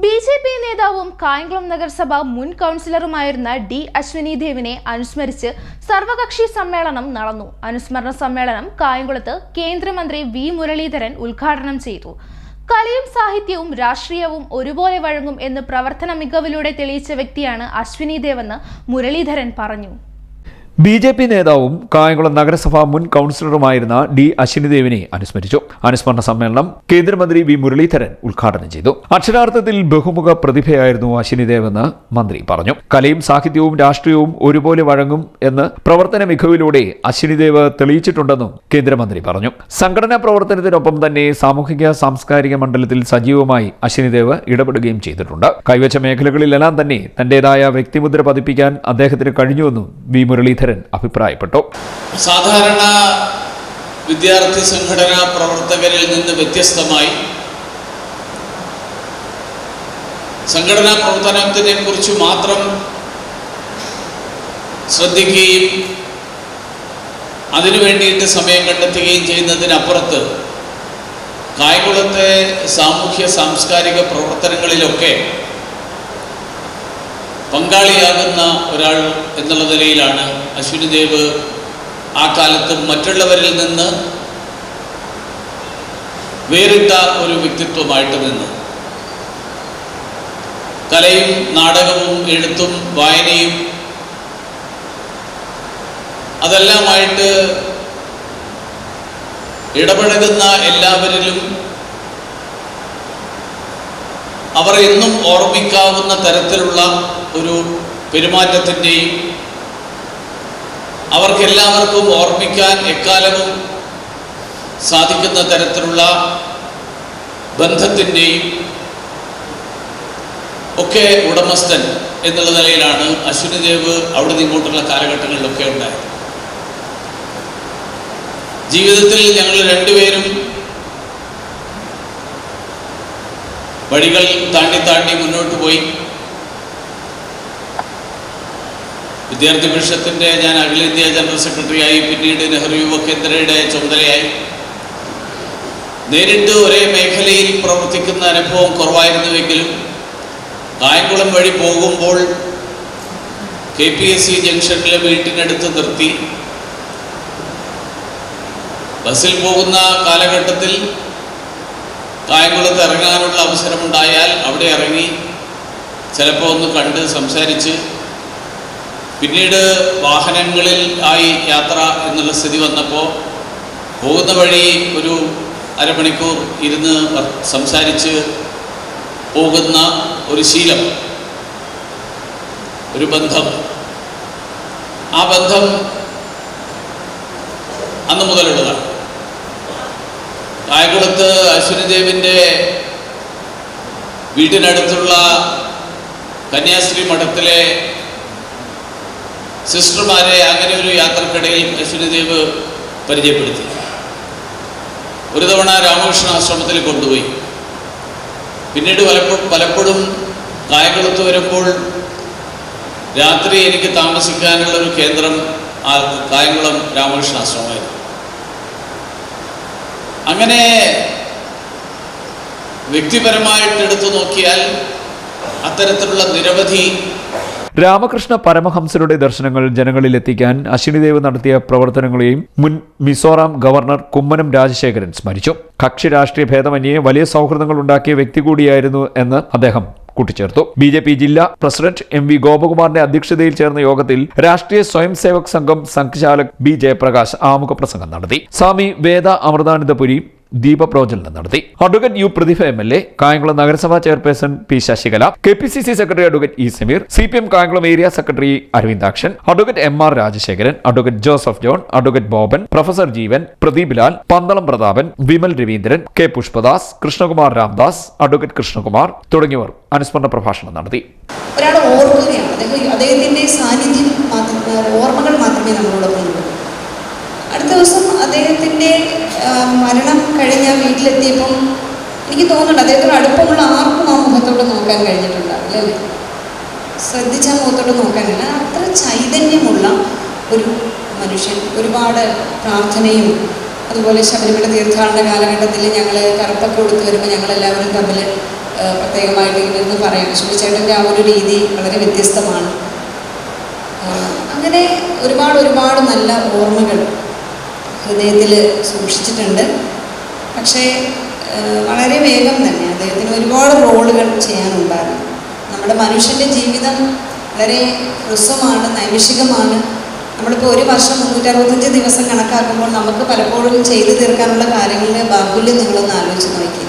B J P നേതാവും കായംകുളം നഗരസഭ മുൻ കൗൺസിലറുമായിരുന്ന ഡി അശ്വിനി ദേവിനെ അനുസ്മരിച്ച് സർവകക്ഷി സമ്മേളനം നടന്നു. അനുസ്മരണ സമ്മേളനം കായംകുളത്ത് കേന്ദ്രമന്ത്രി വി മുരളീധരൻ ഉദ്ഘാടനം ചെയ്തു. കലയും സാഹിത്യവും രാഷ്ട്രീയവും ഒരുപോലെ വഴങ്ങും എന്ന് പ്രവർത്തന മികവിലൂടെ തെളിയിച്ച വ്യക്തിയാണ് അശ്വിനി ദേവെന്ന് മുരളീധരൻ പറഞ്ഞു. ബി ജെ പി നേതാവും കായംകുളം നഗരസഭാ മുൻ കൗൺസിലറുമായിരുന്ന ഡി അശ്വിനിദേവിനെ അനുസ്മരിച്ചു. അനുസ്മരണ സമ്മേളനം കേന്ദ്രമന്ത്രി വി മുരളീധരൻ ഉദ്ഘാടനം ചെയ്തു. അക്ഷരാർത്ഥത്തിൽ ബഹുമുഖ പ്രതിഭയായിരുന്നു അശ്വിനിദേവെന്ന് മന്ത്രി പറഞ്ഞു. കലയും സാഹിത്യവും രാഷ്ട്രീയവും ഒരുപോലെ വഴങ്ങും എന്ന് പ്രവർത്തന മികവിലൂടെ അശ്വിനിദേവ് തെളിയിച്ചിട്ടുണ്ടെന്നും കേന്ദ്രമന്ത്രി പറഞ്ഞു. സംഘടനാ പ്രവർത്തനത്തിനൊപ്പം തന്നെ സാമൂഹിക സാംസ്കാരിക മണ്ഡലത്തിൽ സജീവമായി അശ്വിനിദേവ് ഇടപെടുകയും ചെയ്തിട്ടുണ്ട്. കൈവച്ച മേഖലകളിലെല്ലാം തന്നെ തന്റേതായ വ്യക്തിമുദ്ര പതിപ്പിക്കാൻ അദ്ദേഹത്തിന് കഴിഞ്ഞുവെന്നും വി മുരളീധരൻ അഭിപ്രായപ്പെട്ടു. സാധാരണ വിദ്യാർത്ഥി സംഘടനാ പ്രവർത്തകരിൽ നിന്ന് വ്യത്യസ്തമായി സംഘടനാ പ്രവർത്തനത്തിനെ കുറിച്ച് മാത്രം ശ്രദ്ധിക്കുകയും അതിനു വേണ്ടിയിട്ട് സമയം കണ്ടെത്തുകയും ചെയ്യുന്നതിനപ്പുറത്ത് കായംകുളത്തെ സാമൂഹ്യ സാംസ്കാരിക പ്രവർത്തനങ്ങളിലൊക്കെ പങ്കാളിയാകുന്ന ഒരാൾ എന്നുള്ള നിലയിലാണ് അശ്വിനി ദേവ് ആ കാലത്ത് മറ്റുള്ളവരിൽ നിന്ന് വേറിട്ട ഒരു വ്യക്തിത്വമായിട്ട് നിന്ന്. കലയും നാടകവും എഴുത്തും വായനയും അതെല്ലാമായിട്ട് ഇടപഴകുന്ന എല്ലാവരിലും അവർ എന്നും ഓർമ്മിക്കാവുന്ന തരത്തിലുള്ള ഒരു പെരുമാറ്റത്തിന്റെയും അവർക്കെല്ലാവർക്കും ഓർമ്മിക്കാൻ എക്കാലവും സാധിക്കുന്ന തരത്തിലുള്ള ബന്ധത്തിന്റെയും ഒക്കെ ഉടമസ്ഥൻ എന്നുള്ള നിലയിലാണ് അശ്വിനി ദേവ് അവിടെ നിന്ന് ഇങ്ങോട്ടുള്ള കാലഘട്ടങ്ങളിലൊക്കെ ഉണ്ടായത്. ജീവിതത്തിൽ ഞങ്ങൾ രണ്ടുപേരും വഴികൾ താണ്ടി താണ്ടി മുന്നോട്ട് പോയി. വിദ്യാർത്ഥി പരിഷത്തിന്റെ ഞാൻ അഖിലേന്ത്യാ ജനറൽ സെക്രട്ടറിയായി പിന്നീട് നെഹ്റു യുവ കേന്ദ്രയുടെ ചുമതലയായി. നേരിട്ട് ഒരേ മേഖലയിൽ പ്രവർത്തിക്കുന്ന അനുഭവം കുറവായിരുന്നുവെങ്കിലും കായംകുളം വഴി പോകുമ്പോൾ കെ പി എസ് സി ജംഗ്ഷനിലെ വീട്ടിനടുത്ത് നിർത്തി. ബസ്സിൽ പോകുന്ന കാലഘട്ടത്തിൽ കായംകുളത്ത് ഇറങ്ങാനുള്ള അവസരമുണ്ടായാൽ അവിടെ ഇറങ്ങി ചിലപ്പോൾ ഒന്ന് കണ്ട് സംസാരിച്ച് പിന്നീട് വാഹനങ്ങളിൽ ആയി യാത്ര എന്നുള്ള സ്ഥിതി വന്നപ്പോൾ പോകുന്ന വഴി ഒരു അരമണിക്കൂർ ഇരുന്ന് സംസാരിച്ച് പോകുന്ന ഒരു ശീലം ഒരു ബന്ധം. ആ ബന്ധം അന്ന് മുതലുള്ളതാണ്. കായകുളത്ത് അശ്വനിദേവിന്റെ വീട്ടിനടുത്തുള്ള കന്യാസ്ത്രീ മഠത്തിലെ സിസ്റ്റർമാരെ അങ്ങനെ ഒരു യാത്രക്കിടയിൽ അശ്വിനിദേവ് പരിചയപ്പെടുത്തി. ഒരു തവണ രാമകൃഷ്ണ ആശ്രമത്തിൽ കൊണ്ടുപോയി. പിന്നീട് പലപ്പോഴും പലപ്പോഴും കായകുളത്ത് വരുമ്പോൾ രാത്രി എനിക്ക് താമസിക്കാനുള്ള ഒരു കേന്ദ്രം ആ കായംകുളം രാമകൃഷ്ണ ആശ്രമമായിരുന്നു. അങ്ങനെ വ്യക്തിപരമായിട്ട് എടുത്തു നോക്കിയാൽ അത്തരത്തിലുള്ള നിരവധി രാമകൃഷ്ണ പരമഹംസരുടെ ദർശനങ്ങൾ ജനങ്ങളിൽ എത്തിക്കാൻ അശ്വിനിദേവ് നടത്തിയ പ്രവർത്തനങ്ങളെയും മുൻ മിസോറാം ഗവർണർ കുമ്മനം രാജശേഖരൻ സ്മരിച്ചു. കക്ഷി രാഷ്ട്രീയ ഭേദമന്യേ വലിയ സൗഹൃദങ്ങൾ ഉണ്ടാക്കിയ വ്യക്തി കൂടിയായിരുന്നു എന്ന് അദ്ദേഹം കൂട്ടിച്ചേർത്തു. ബി ജെ പി ജില്ലാ പ്രസിഡന്റ് എം വി ഗോപകുമാറിന്റെ അധ്യക്ഷതയിൽ ചേർന്ന യോഗത്തിൽ രാഷ്ട്രീയ സ്വയം സേവക് സംഘം സംഘചാലക് ബി ജയപ്രകാശ് ആമുഖ പ്രസംഗം നടത്തി. സ്വാമി വേദ അമൃതാനന്ദപുരി ദീപപ്രോജ്വലനം നടത്തി. Advocate U Prathibha M L A Kayamkulam നഗരസഭാ chairperson P Sasikala K P C C secretary advocate E Sameer C P M Kayamkulam area secretary Aravindakshan advocate M R Rajasekharan advocate Joseph John advocate Boban professor Jeevan Pradeep Lal Pandalam Prathapan Vimal Raveendran K Pushpadas Krishnakumar Ramdas advocate Krishnakumar തുടങ്ങിയവർ അനുസ്മരണ പ്രഭാഷണം നടത്തി. ഒരാൾ ഓർമ്മകൾ മാത്രമേ നമ്മളോടൊപ്പം അദ്ദേഹത്തിന്റെ മരണം കഴിഞ്ഞ വീട്ടിലെത്തിയപ്പം എനിക്ക് തോന്നുന്നുണ്ട് അദ്ദേഹത്തോട് അടുപ്പമുള്ള ആർക്കും ആ മുഖത്തോട് നോക്കാൻ കഴിഞ്ഞിട്ടുണ്ടാവില്ല അല്ലേ? ശ്രദ്ധിച്ച മുഖത്തോട് നോക്കാൻ കഴിഞ്ഞാൽ അത്ര ചൈതന്യമുള്ള ഒരു മനുഷ്യൻ ഒരുപാട് പ്രാർത്ഥനയും അതുപോലെ ശബരിമല തീർത്ഥാടന കാലഘട്ടത്തിൽ ഞങ്ങൾ കറുപ്പൊക്കെ കൊടുത്തു വരുമ്പോൾ ഞങ്ങളെല്ലാവരും തമ്മിൽ പ്രത്യേകമായിട്ട് ഇങ്ങനെ പറയാം ശിവചേട്ടന്റെ ആ ഒരു രീതി വളരെ വ്യത്യസ്തമാണ്. അങ്ങനെ ഒരുപാട് ഒരുപാട് നല്ല ഓർമ്മകൾ ഹൃദയത്തിൽ സൂക്ഷിച്ചിട്ടുണ്ട്. പക്ഷേ വളരെ വേഗം തന്നെ അദ്ദേഹത്തിന് ഒരുപാട് റോളുകൾ ചെയ്യാനുണ്ടായിരുന്നു. നമ്മുടെ മനുഷ്യന്റെ ജീവിതം വളരെ ഹ്രസ്വമാണ് നൈമിഷികമാണ്. നമ്മളിപ്പോൾ ഒരു വർഷം മുന്നൂറ്ററുപത്തഞ്ച് ദിവസം കണക്കാക്കുമ്പോൾ നമുക്ക് പലപ്പോഴും ചെയ്തു തീർക്കാനുള്ള കാര്യങ്ങളിലെ ബാഹുല്യം നിങ്ങളൊന്ന് ആലോചിച്ച് നോക്കി.